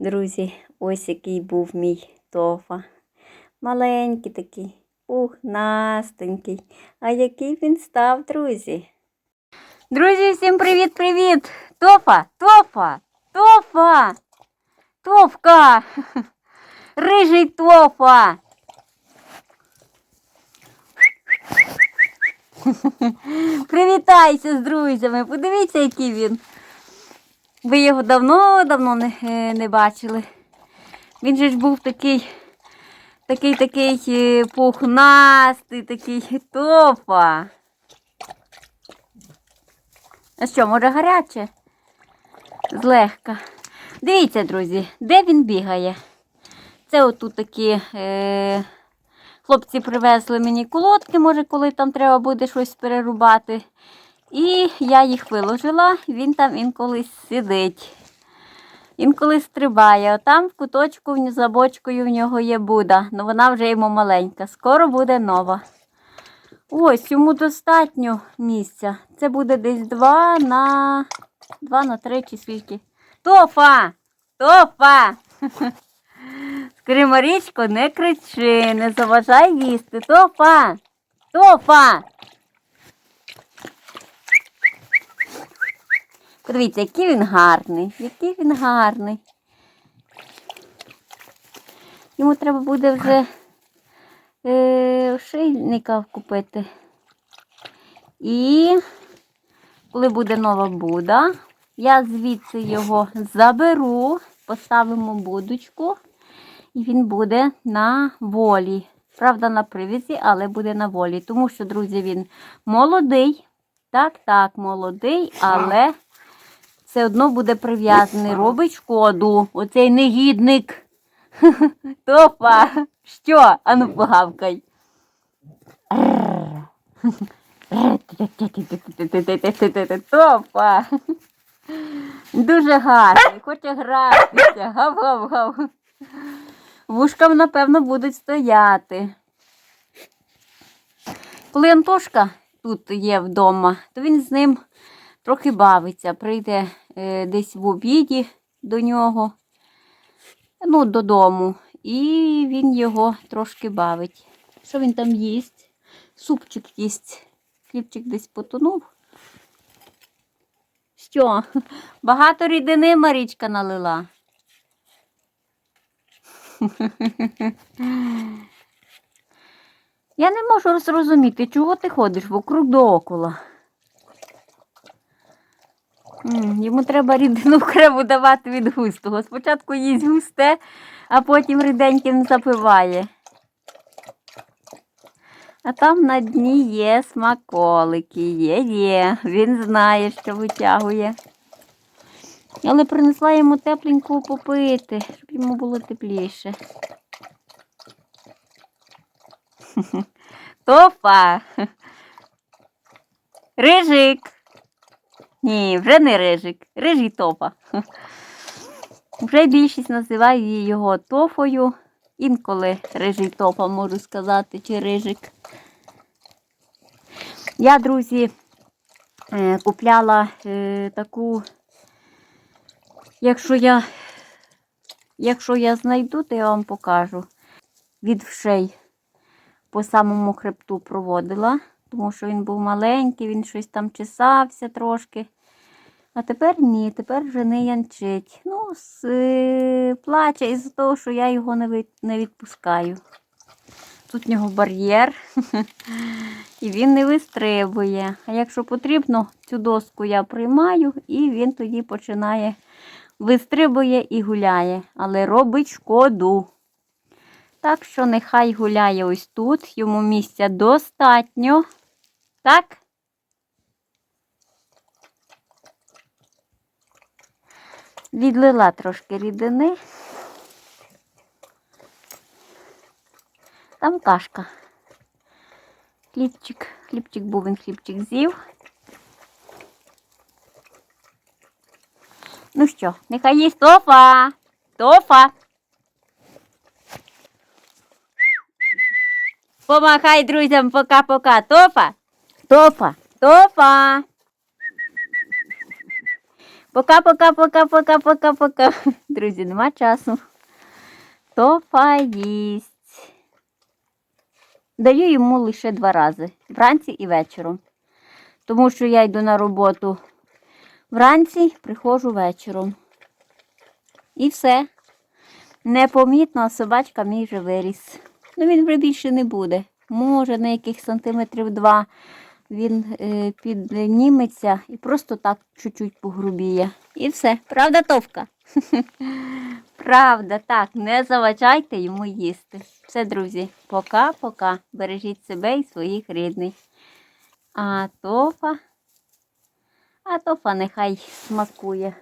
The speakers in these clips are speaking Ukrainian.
Друзі, ось який був мій тофа. Маленький такий, пухнастенький. А який він став, друзі? Друзі, всім привіт-привіт! Тофа, тофа, тофа! Товка! Рижий тофа! Привітайся з друзями! Подивіться, який він. Ви його давно-давно не, е, не бачили. Він же ж був такий, такий, такий е, пухнастий, такий тофа. А що, може гаряче? Злегка. Дивіться, друзі, де він бігає. Це отут такі е, хлопці привезли мені колодки, може, коли там треба буде щось перерубати. І я їх виложила, він там інколи сидить. Інколи стрибає. Отам в куточку за бочкою в нього є Буда, але вона вже йому маленька. Скоро буде нова. Ось, йому достатньо місця. Це буде десь 2 на 2 на 3 чи скільки. Тофа! Тофа! Скажи, Марічко, не кричи, не заважай їсти. Тофа! Тофа! Подивіться, який він гарний, який він гарний. Йому треба буде вже е, ошейника купити. І коли буде нова буда, я звідси його заберу, поставимо будочку, і він буде на волі. Правда, на привізі, але буде на волі. Тому що, друзі, він молодий. Так, так, молодий, але все одно буде прив'язаний. Робить шкоду. Оцей негідник. Топа. Що? Ану погавкай. Топа. Дуже гарний, хоче гратися. Гав-гав-гав. Вушкам, напевно, будуть стояти. Коли Антошка тут є вдома, то він з ним трохи бавиться. Прийде е, десь в обіді до нього, ну, додому, і він його трошки бавить. Що він там їсть? Супчик їсть. Хлібчик десь потонув. Що? Багато рідини Марічка налила. Я не можу зрозуміти, чого ти ходиш вокруг доокола. Йому треба рідину окремо давати від густого. Спочатку їсть густе, а потім ріденьким запиває. А там на дні є смаколики, є, є. Він знає, що витягує. Але принесла йому тепленьку попити, щоб йому було тепліше. Тофа. Рижик. Ні, вже не рижик. Рижий тофа. Вже більшість називає його тофою. Інколи рижий тофа, можу сказати, чи рижик. Я, друзі, е, купляла е, таку, якщо я, якщо я знайду, то я вам покажу. Від вшей по самому хребту проводила, тому що він був маленький, він щось там чесався трошки. А тепер ні, тепер вже не янчить. Ну, с, е, плаче із-за того, що я його не, від, не відпускаю. Тут в нього бар'єр, і він не вистрибує. А якщо потрібно, цю доску я приймаю, і він тоді починає вистрибує і гуляє, але робить шкоду. Так що нехай гуляє ось тут, йому місця достатньо. Так? Відлила трошки рідини. Там кашка. Хлібчик, хлібчик був, він хлібчик з'їв. Ну що, нехай їсть тофа. Тофа. Помахай друзям пока-пока. Тофа. Тофа. Тофа. Пока, пока, пока, пока, пока, пока. Друзі, нема часу. Тофа їсть. Даю йому лише два рази. Вранці і вечором. Тому що я йду на роботу вранці, приходжу вечором. І все. Непомітно, собачка мій вже виріс. Ну він вже більше не буде. Може, на яких сантиметрів два він е, підніметься і просто так чуть-чуть погрубіє. І все. Правда, Товка? Правда, так, не заважайте йому їсти. Все, друзі, пока-пока. Бережіть себе і своїх рідних. А Тофа, а Тофа нехай смакує.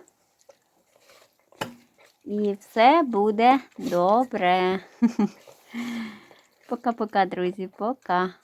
І все буде добре. Пока-пока, друзі, пока.